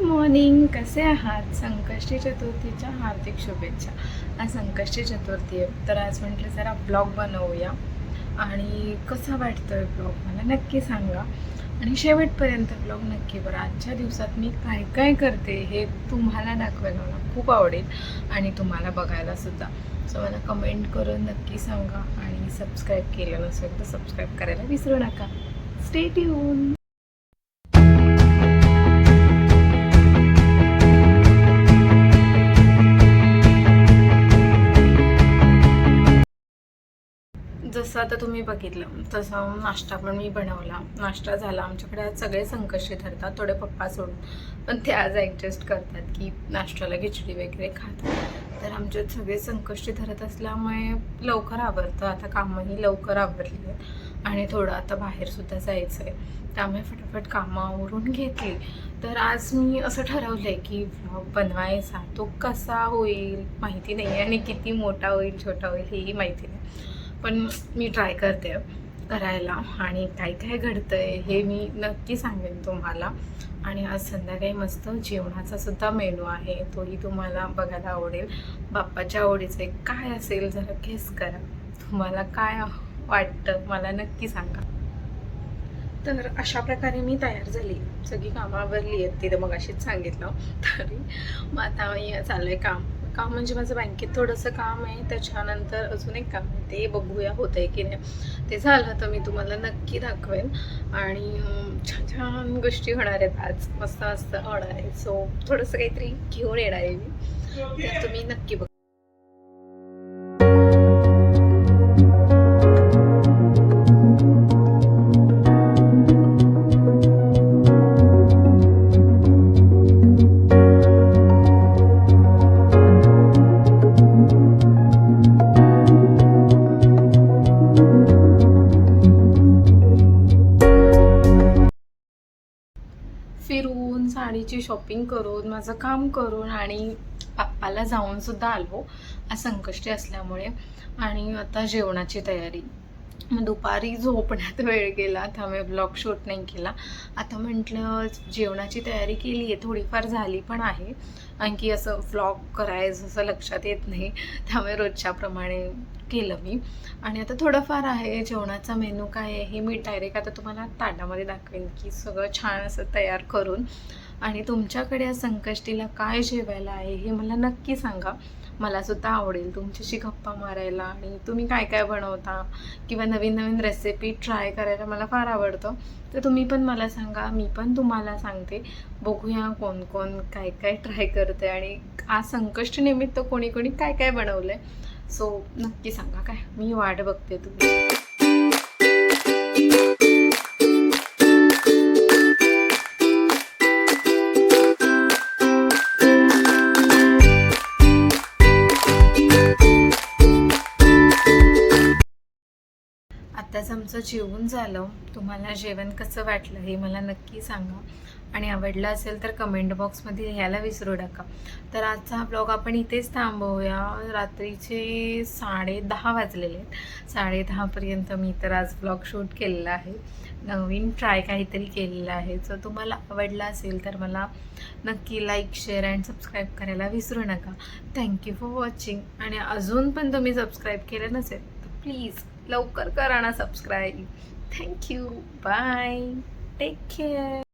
Morning. कसे आहात? संकष्टी चतुर्थीच्या हार्दिक शुभेच्छा. आज संकष्टी चतुर्थी आहे. तर आज म्हटलं जरा ब्लॉग बनवूया. आणि कसा वाटतोय ब्लॉग? मला नक्की सांगा. आणि शेवटपर्यंत ब्लॉग नक्की बरं आजच्या दिवसात मी काय काय करते हे तुम्हाला दाखवायला मला खूप आवडेल. आणि तुम्हाला बघायला सुद्धा. सो मला कमेंट करून नक्की सांगा. आणि सबस्क्राईब केलं नसेल तर सबस्क्राईब करायला विसरू नका. स्टेट येऊन जसं आता तुम्ही बघितलं तसं नाश्ता पण मी बनवला. नाश्ता झाला. आमच्याकडे आज सगळे संकष्टी धरतात थोडे पप्पा सोडून. पण ते आज ॲडजस्ट करतात की नाश्त्याला खिचडी वगैरे खातात तर आमच्यात सगळे संकष्टी धरत असल्यामुळे लवकर आवरतं. आता कामंही लवकर आवरली आहेत. आणि थोडं आता बाहेरसुद्धा जायचं आहे त्यामुळे फटाफट कामं आवरून घेतली. तर आज मी असं ठरवलं आहे की बनवायचा. तो कसा होईल माहिती नाही आणि किती मोठा होईल छोटा होईल हेही माहिती नाही. पण मी ट्राय करते करायला. आणि काय काय घडतं आहे हे मी नक्की सांगेन तुम्हाला. आणि आज संध्याकाळी मस्त जेवणाचा सुद्धा मेनू आहे. तोही तुम्हाला बघायला आवडेल. बाप्पाच्या आवडीचं काय असेल जरा गेस करा. तुम्हाला काय वाटतं मला नक्की सांगा. तर अशा प्रकारे मी तयार झाली. सगळी कामं आवरली आहेत. तिथं मग अशीच सांगितलं. तरी मग आता मी चालू आहे काम. काम म्हणजे माझं बँकेत थोडंसं काम आहे. त्याच्यानंतर अजून एक काम आहे ते बघूया होत आहे की नाही. ते झालं तर मी तुम्हाला नक्की दाखवेन. आणि छान छान गोष्टी होणार आहेत आज. मस्त मस्त होणार आहे. सो थोडंसं काहीतरी घेऊन येणार आहे मी. तर तुम्ही नक्की बघ. साडीची शॉपिंग करून माझं काम करून आणि बाप्पाला जाऊन सुद्धा आलो. आज संकष्टी असल्यामुळे. आणि आता जेवणाची तयारी. दुपारी झोपण्यात वेळ गेला. त्यामुळे ब्लॉग शूट नाही केला. आता म्हटलं जेवणाची तयारी केली आहे. थोडीफार झाली पण आहे. आणखी असं व्लॉग करायचं असं लक्षात येत नाही. त्यामुळे रोजच्याप्रमाणे केलं मी. आणि आता थोडंफार आहे. जेवणाचा मेनू काय आहे हे मी डायरेक्ट आता तुम्हाला ताटामध्ये दाखवेन की सगळं छान असं तयार करून. आणि तुमच्याकडे या संकष्टीला काय जेवायला आहे हे मला नक्की सांगा. मला सुद्धा आवडेल. तुमच्याशी गप्पा मारायला आणि तुम्ही काय काय बनवता किंवा नवीन नवीन रेसिपी ट्राय करायला मला फार आवडतं. तर तुम्ही पण मला सांगा मी पण तुम्हाला सांगते. बघूया कोण कोण काय काय ट्राय करते आणि आज संकष्ट निमित्त कोणी कोणी काय काय बनवलं आहे सो नक्की सांगा काय? मी वाट बघते तुम्ही आत्ताच आमचं जेवण झालं. तुम्हाला जेवण कसं वाटलं हे मला नक्की सांगा. आणि आवडलं असेल तर कमेंट बॉक्समध्ये लिहायला विसरू नका. तर आजचा हा ब्लॉग आपण इथेच थांबवूया. रात्रीचे साडे दहा वाजलेले आहेत. साडे दहापर्यंत मी तर आज ब्लॉग शूट केलेला आहे. नवीन ट्राय काहीतरी केलेला आहे. जर तुम्हाला आवडला असेल तर मला नक्की लाईक शेअर अँड सबस्क्राईब करायला विसरू नका. थँक्यू फॉर वॉचिंग आणि अजून पण तुम्ही सबस्क्राईब केलं नसेल तर प्लीज लवकर करा ना subscribe thank you bye take care